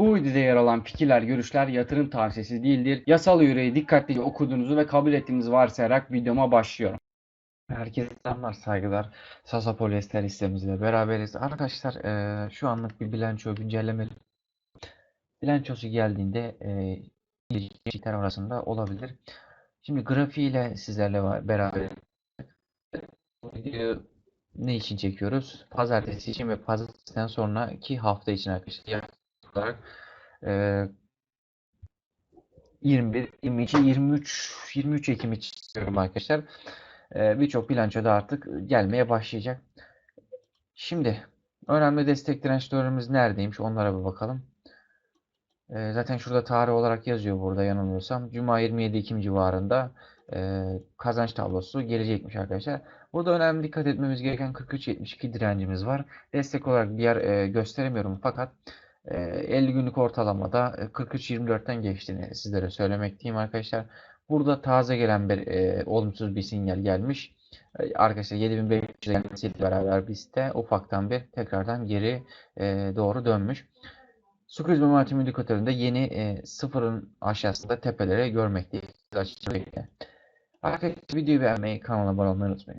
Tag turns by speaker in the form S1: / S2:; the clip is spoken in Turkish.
S1: Bu videoda yer alan fikirler, görüşler yatırım tavsiyesi değildir. Yasal yüreği dikkatlice okuduğunuzu ve kabul ettiğinizi varsayarak videoma başlıyorum. Herkese selamlar, saygılar. Sasa Polyester hissemizle beraberiz. Arkadaşlar eee, şu anlık bir bilanço güncelleme bilançosu geldiğinde ilişkiler arasında olabilir. Şimdi grafiğiyle sizlerle beraber ne için çekiyoruz? Pazartesi için ve pazartesiden sonraki hafta için arkadaşlar. Olarak eee 21, 22, 23, 23 Ekim istiyorum arkadaşlar. Eee, Birçok bilanço da artık gelmeye başlayacak. Şimdi önemli destek dirençlerimiz neredeymiş? Onlara bir bakalım. Eee, zaten şurada tarih olarak yazıyor burada yanılmıyorsam. Cuma 27 Ekim civarında eee, kazanç tablosu gelecekmiş arkadaşlar. Burada önemli dikkat etmemiz gereken 43.72 direncimiz var. Destek olarak yer eee, gösteremiyorum fakat 50 günlük ortalamada e, 43.24'ten geçtiğini sizlere söylemekteyim arkadaşlar. Burada taze gelen bir eee, olumsuz bir sinyal gelmiş. E, Arkadaşlar 7500 gelmesiyle beraber BIST ufaktan bir tekrardan geri eee, doğru dönmüş. Sukuz momentum indikatöründe yeni e, sıfırın aşağısında tepeleri görmekteyiz. Açıkçası. Arkadaşlar videoyu beğenmeyi, kanala abone olmayı unutmayın.